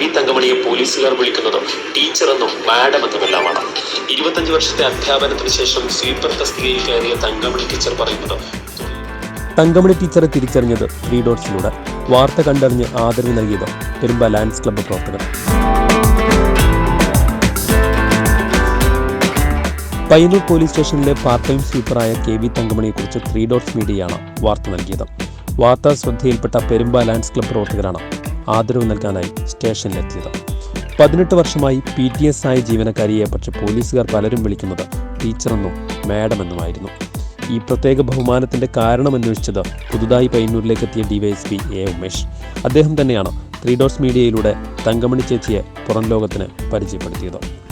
V തങ്കമണിയെ പോലീസുകാർ വിളിക്കുന്നത് ടീച്ചറെന്നും madam എന്നുമെല്ലാമാണ് ഇരുപത്തഞ്ച് വർഷത്തെ അധ്യാപനത്തിന് ശേഷം സ്വീപ്പർ തസ്തികയിൽ കയറിയ തങ്കമണി ടീച്ചർ പറയുന്നത്. തങ്കമണി ടീച്ചറെ തിരിച്ചറിഞ്ഞത് ത്രീ ഡോട്ട്സിലൂടെ. വാർത്ത കണ്ടറിഞ്ഞ് ആദരവ് നൽകിയത് പെരുമ്പ ലയൺസ് ക്ലബ്ബ് പ്രവർത്തകർ. പയ്യന്നൂർ പോലീസ് സ്റ്റേഷനിലെ പാർട്ട് ടൈം സ്വീപ്പറായ കെ വി തങ്കമണിയെക്കുറിച്ച് ത്രീ ഡോട്ട്സ് മീഡിയയാണ് വാർത്ത നൽകിയത്. വാർത്താ ശ്രദ്ധയിൽപ്പെട്ട പെരുമ്പ ലയൺസ് ക്ലബ്ബ് പ്രവർത്തകരാണ് ആദരവ് നൽകാനായി സ്റ്റേഷനിലെത്തിയത്. പതിനെട്ട് വർഷമായി പി ടി എസ് ആയ ജീവനക്കാരിയെ പക്ഷെ പോലീസുകാർ പലരും വിളിക്കുന്നത് ടീച്ചറെന്നും മാഡമെന്നുമായിരുന്നു. ഈ പ്രത്യേക ബഹുമാനത്തിന്റെ കാരണം അന്വേഷിച്ചത് പുതുതായി പയ്യന്നൂരിലേക്ക് എത്തിയ ഡിവൈഎസ്പി എ ഉമേഷ്. അദ്ദേഹം തന്നെയാണ് ത്രീ ഡോട്ട്സ് മീഡിയയിലൂടെ തങ്കമണി ചേച്ചിയെ പുറം ലോകത്തിന് പരിചയപ്പെടുത്തിയത്.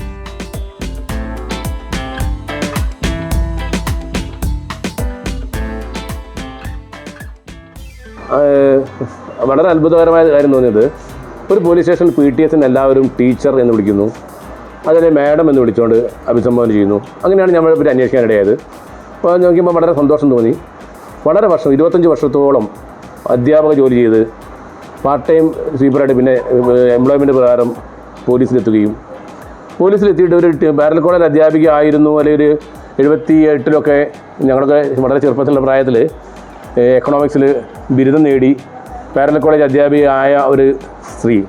വളരെ അത്ഭുതകരമായ കാര്യം തോന്നിയത് ഒരു പോലീസ് സ്റ്റേഷനിൽ പി ടി എസിന് എല്ലാവരും ടീച്ചർ എന്ന് വിളിക്കുന്നു. അതിനെ മാഡം എന്ന് വിളിച്ചുകൊണ്ട് അഭിസംബോധന ചെയ്യുന്നു. അങ്ങനെയാണ് ഞങ്ങളെ പറ്റി അന്വേഷിക്കാനിടയായത്. അപ്പോൾ നോക്കിയപ്പോൾ വളരെ സന്തോഷം തോന്നി. വളരെ വർഷം ഇരുപത്തഞ്ച് വർഷത്തോളം അധ്യാപക ജോലി ചെയ്ത് പാർട്ട് ടൈം സ്വീപ്പറായിട്ട് പിന്നെ എംപ്ലോയ്മെന്റ് പ്രകാരം പോലീസിലെത്തുകയും പോലീസിലെത്തിയിട്ട് ഒരു ബാരൽ കോളേജ് അധ്യാപിക ആയിരുന്നു. അല്ലെങ്കിൽ ഒരു എഴുപത്തി എട്ടിലൊക്കെ ഞങ്ങളൊക്കെ വളരെ ചെറുപ്പത്തിലുള്ള പ്രായത്തിൽ എക്കണോമിക്സിൽ ബിരുദം നേടി പാരലൽ കോളേജ് അധ്യാപികയായ ഒരു സ്ത്രീ.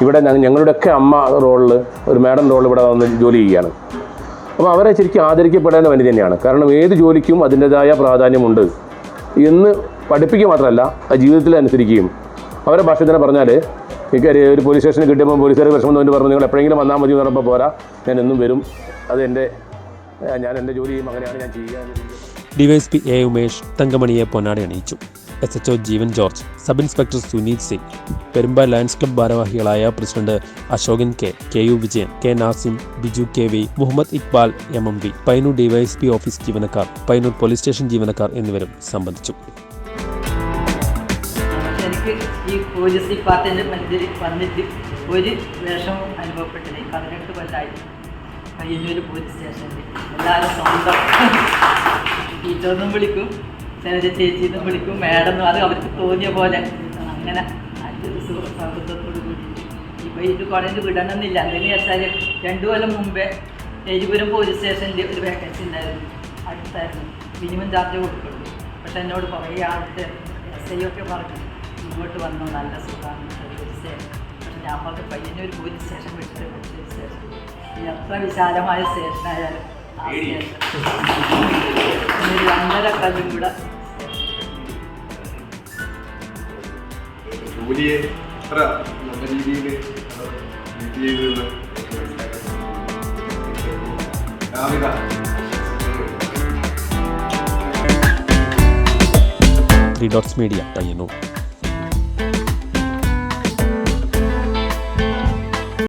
ഇവിടെ ഞങ്ങ- ഞങ്ങളുടെയൊക്കെ അമ്മ റോളിൽ ഒരു മാഡം റോളിൽ ഇവിടെ വന്ന് ജോലി ചെയ്യുകയാണ്. അപ്പോൾ അവരെ ശരിക്കും ആദരിക്കപ്പെടേണ്ട വനിത തന്നെയാണ്. കാരണം ഏത് ജോലിക്കും അതിന്റെതായ പ്രാധാന്യമുണ്ട്. എന്ന് പഠിപ്പിക്കുക മാത്രമല്ല ആ ജീവിതത്തിൽ അനുസരിക്കുകയും. അവരെ ഭാഷ തന്നെ പറഞ്ഞാൽ എനിക്ക് ഒരു- പോലീസ് സ്റ്റേഷനിൽ കിട്ടിയപ്പോൾ പോലീസുകാർ വിഷമം തോന്നി പറഞ്ഞു നിങ്ങൾ എപ്പോഴെങ്കിലും വന്നാൽ മതി എന്ന് പറഞ്ഞപ്പോൾ പോരാ ഞാൻ എന്നും വരും. അത് എന്റെ ഞാൻ എന്റെ ജോലിയും അങ്ങനെയാണ് ഞാൻ ചെയ്യുക എന്ന് ഡിവൈഎസ്പി എ ഉമേഷ് തങ്കമണിയെ പൊന്നാടി അണിയിച്ചു S HO Jeevan George sub inspector Suneeth Singh Perumba lions club ഭാരവാഹികളായ president Ashokan K K U Vijayan K Nasim Biju K V Muhammad Iqbal M M V Painur DYSP office ജീവനക്കാർ Painur police station ജീവനക്കാർ എന്നിവരും സംബന്ധിച്ചു. എനിക്ക് ഈ police വന്നിട്ട് ഒരു വിഷമവും അനുഭവപ്പെട്ടില്ല പോലീസ് സ്റ്റേഷനിൽ എല്ലാവരും ടീച്ചറെന്നും വിളിക്കും ശൈലജ ചേച്ചിന്നും വിളിക്കും മാഡം അത് അവർക്ക് തോന്നിയ പോലെ. അങ്ങനെ നല്ലൊരു സുഹൃ സൗഹൃദത്തോട് കൂടി ഇപ്പോൾ ഇത് കോളേജ് വിടണമെന്നില്ല അതിന് വെച്ചാൽ രണ്ടു കൊല്ലം മുമ്പേ എരിപുരം പോലീസ് സ്റ്റേഷനിൽ ഒരു വേക്കൻസി ഉണ്ടായിരുന്നു. അടുത്തായിരുന്നു. മിനിമം ചാർജ് കൊടുക്കുള്ളൂ. പക്ഷെ എന്നോട് കുറേ ആൾക്ക് എസ് ഐ ഒക്കെ പറഞ്ഞു ഇങ്ങോട്ട് വന്നു നല്ല സുഖമാണ്. പോലീസ് സ്റ്റേഷൻ പക്ഷെ ഞാൻ പറഞ്ഞു ഒരു പോലീസ് സ്റ്റേഷൻ വിട്ടിട്ട് പോലീസ് സ്റ്റേഷൻ എത്ര വിശാലമായ സ്റ്റേഷനായാലും ആ സ്റ്റേഷൻ രണ്ടര കൊല്ലം കൂടെ ജോലിയെ അത്ര നല്ല രീതിയിൽ രാവിലെ ത്രീ ഡോട്ട്സ് മീഡിയ പയ്യന്നൂർ